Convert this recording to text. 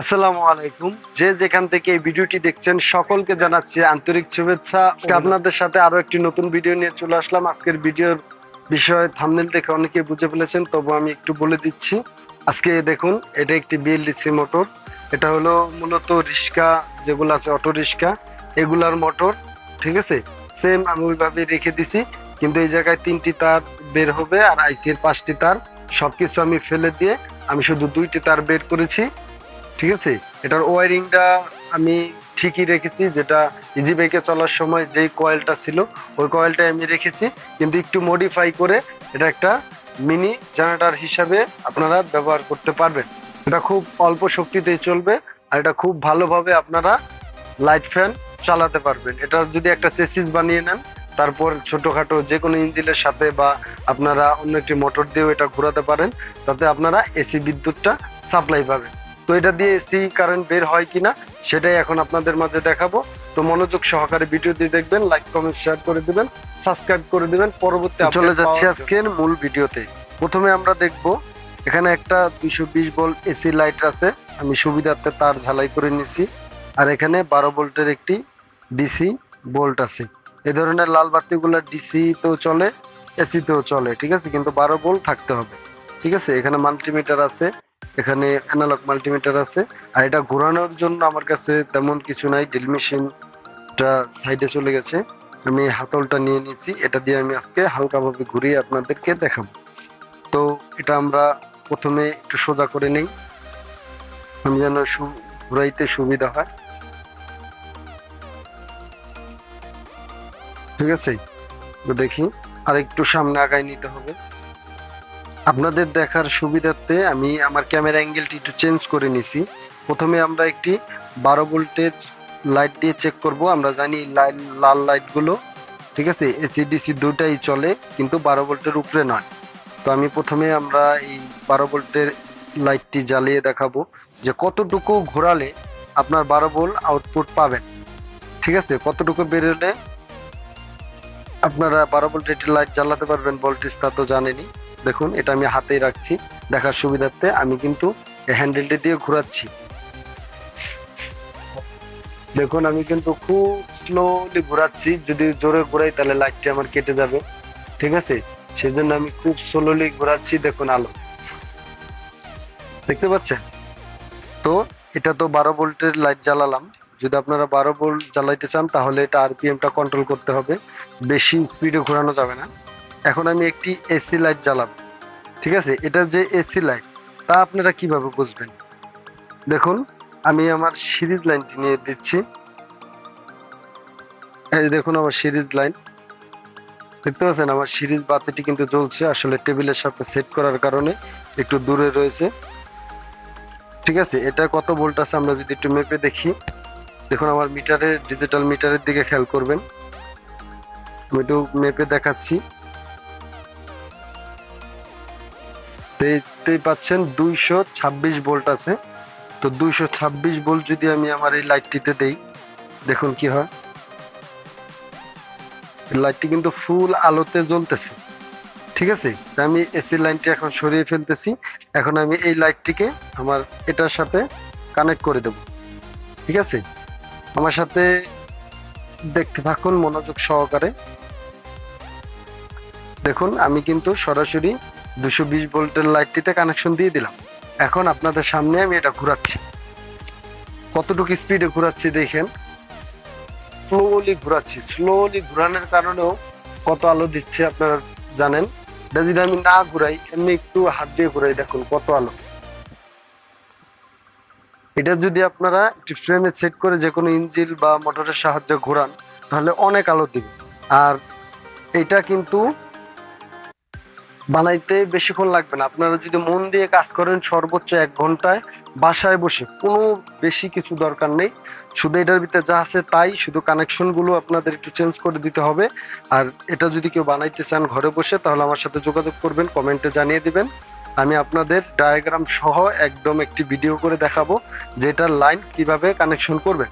আসসালামু আলাইকুম। যে যেখান থেকে এই ভিডিওটি দেখছেন সকলকে জানাচ্ছি আন্তরিক শুভেচ্ছা। আপনাদের সাথে আরও একটি নতুন ভিডিও নিয়ে চলে আসলাম। আজকের ভিডিওর বিষয় থামনেল দেখে অনেকে বুঝে ফেলেছেন তবু আমি একটু বলে দিচ্ছি। আজকে দেখুন এটা একটি বিএলডিসি মোটর এটা হলো মূলত রিক্সা যেগুলো আছে অটো রিক্সা। এগুলার মোটর ঠিক আছে? সেম আমি ওইভাবে রেখে দিছি কিন্তু এই জায়গায় তিনটি তার বের হবে আর আইসি এর পাঁচটি তার। সবকিছু আমি ফেলে দিয়ে আমি শুধু দুইটি তার বের করেছি। ঠিক আছে? এটার ওয়ারিংটা আমি ঠিকই রেখেছি, যেটা ইজি বাইকে চলার সময় যেই কয়েলটা ছিল, ওই কয়েলটাই আমি রেখেছি। কিন্তু একটু মডিফাই করে এটা একটা মিনি জেনারেটার হিসাবে আপনারা ব্যবহার করতে পারবেন। এটা খুব অল্প শক্তিতেই চলবে, আর এটা খুব ভালোভাবে আপনারা লাইট ফ্যান চালাতে পারবেন। এটা যদি একটা চেসিস বানিয়ে নেন, তারপর ছোটখাটো যে কোনো ইঞ্জিনের সাথে বা আপনারা অন্য একটি মোটর দিয়েও এটা ঘোরাতে পারেন, তাতে আপনারা এসি বিদ্যুৎটা সাপ্লাই পাবেন। তো এটা দিয়ে এসি কারেন্ট বের হয় কিনা সেটাই এখন আপনাদের মাঝে দেখাবো। তো মনোযোগ সহকারে ভিডিওটি দেখবেন লাইক কমেন্ট শেয়ার করে দিবেন সাবস্ক্রাইব করে দিবেন পরবর্তী চলে যাচ্ছি আজকের মূল ভিডিওতে প্রথমে আমরা দেখব এখানে একটা দুইশো বিশ ভোল্ট এসি লাইট আছে। আমি সুবিধার্থে তার ঝালাই করে নিছি। আর এখানে বারো ভোল্টের একটি ডিসি বোল্ট আছে। এ ধরনের লাল বাতিগুলো ডিসি তেও চলে এসি তেও চলে ঠিক আছে? কিন্তু বারো ভোল্ট থাকতে হবে। ঠিক আছে? এখানে মাল্টিমিটার আছে। এখানে অ্যানালগ মাল্টিমিটার আছে। আর এটা ঘোরানোর জন্য আমার কাছে তেমন কিছু নাই ড্রিল মেশিনটা সাইডে চলে গেছে। আমি হাতলটা নিয়ে নিয়েছি, এটা দিয়ে আমি আজকে হালকাভাবে ঘুরিয়ে আপনাদেরকে দেখাবো। তো এটা আমরা প্রথমে একটু সোজা করে নেই। আমি যেন ঘুরাইতে সুবিধা হয়। ঠিক আছে? তো দেখি আর একটু সামনে আগায় নিতে হবে। আপনাদের দেখার সুবিধার্থে আমি আমার ক্যামেরা অ্যাঙ্গেলটি একটু চেঞ্জ করে নিছি। প্রথমে আমরা একটি বারো ভোল্টের লাইট দিয়ে চেক করব। আমরা জানি লাইট লাল লাইটগুলো ঠিক আছে? এসিডিসি দুটাই চলে, কিন্তু বারো ভোল্টের উপরে নয়। তো আমি প্রথমে আমরা এই বারো ভোল্টের লাইটটি জ্বালিয়ে দেখাবো যে কতটুকু ঘোরালে আপনার বারো ভোল্ট আউটপুট পাবেন। ঠিক আছে? কতটুকু বেরোলে আপনারা বারো ভোল্টের লাইট জ্বালাতে পারবেন ভোল্টেজ তা তো জানেনই। দেখুন, এটা আমি হাতেই রাখছি। দেখার সুবিধার্থে আমি কিন্তু হ্যান্ডেলটি দিয়ে ঘোরাচ্ছি। দেখুন, আমি কিন্তু খুব স্লোলি ঘোরাচ্ছি। যদি জোরে ঘোরাই, তাহলে লাইটটি আমার কেটে যাবে। ঠিক আছে? সেজন্য আমি খুব স্লোলি ঘোরাচ্ছি, দেখুন আলো। দেখতে পাচ্ছেন? তো এটা তো বারো ভোল্টের লাইট জ্বালালাম। যদি আপনারা বারো ভোল্ট জ্বালাইতে চান, তাহলে এটা আরপিএমটা কন্ট্রোল করতে হবে। বেশি স্পিডে ঘোরানো যাবে না। এখন আমি একটি এসি লাইট জ্বালাবো, ঠিক আছে? এটা যে এসি লাইট, তা আপনারা কীভাবে বুঝবেন? দেখুন, আমি আমার সিরিজ লাইনটি নিয়ে দিচ্ছি। এই দেখুন আমার সিরিজ লাইন। দেখতে পাচ্ছেন, আমার সিরিজ বাতিটি কিন্তু জ্বলছে। আসলে টেবিলের সাথে সেট করার কারণে একটু দূরে রয়েছে। ঠিক আছে, এটা কত ভোল্ট আছে আমরা যদি একটু মেপে দেখি। দেখুন, আমার মিটারের ডিজিটাল মিটারের দিকে খেয়াল করবেন। আমি একটু মেপে দেখাচ্ছি। দেখতেই পাচ্ছেন দুইশো ছাব্বিশ ভোল্ট আছে। তো দুইশো ছাব্বিশ ভোল্ট যদি আমি আমার এই লাইটটিতে দেই, দেখুন কি হয়। লাইটটি কিন্তু ফুল আলোতে জ্বলতেছে। ঠিক আছে? আমি এসি লাইনটি এখন সরিয়ে ফেলতেছি। এখন আমি এই লাইটটিকে আমার এটার সাথে কানেক্ট করে দেব। ঠিক আছে? আমার সাথে দেখতে থাকুন, মনোযোগ সহকারে। দেখুন, আমি কিন্তু সরাসরি দুশো বিশ ভোল্টের লাইটটিতে কানেকশন দিয়ে দিলাম। এখন আপনাদের সামনে আমি এটা ঘোরাচ্ছি। কতটুকু স্পিডে ঘোরাচ্ছি দেখেন? স্লোলি ঘোরাচ্ছি। স্লোলি ঘোরানোর কারণেও কত আলো দিচ্ছে আপনারা জানেন? এটা যদি আমি না ঘুরাই, এমনি একটু হাত দিয়ে ঘুরাই দেখুন কত আলো। এটা যদি আপনারা একটি ফ্রেমে সেট করে যে কোনো ইঞ্জিল বা মোটরের সাহায্যে ঘোরান, তাহলে অনেক আলো দিবে। আর এটা কিন্তু বানাইতে বেশিক্ষণ লাগবে না। আপনারা যদি মন দিয়ে কাজ করেন সর্বোচ্চ এক ঘন্টায় বাসায় বসে কোনো বেশি কিছু দরকার নেই। শুধু এটার ভিতরে যা আছে তাই, শুধু কানেকশনগুলো আপনাদের একটু চেঞ্জ করে দিতে হবে। আর এটা যদি কেউ বানাইতে চান ঘরে বসে, তাহলে আমার সাথে যোগাযোগ করবেন, কমেন্টে জানিয়ে দিবেন। আমি আপনাদের ডায়াগ্রাম সহ একদম একটি ভিডিও করে দেখাবো যে এটার লাইন কীভাবে কানেকশন করবেন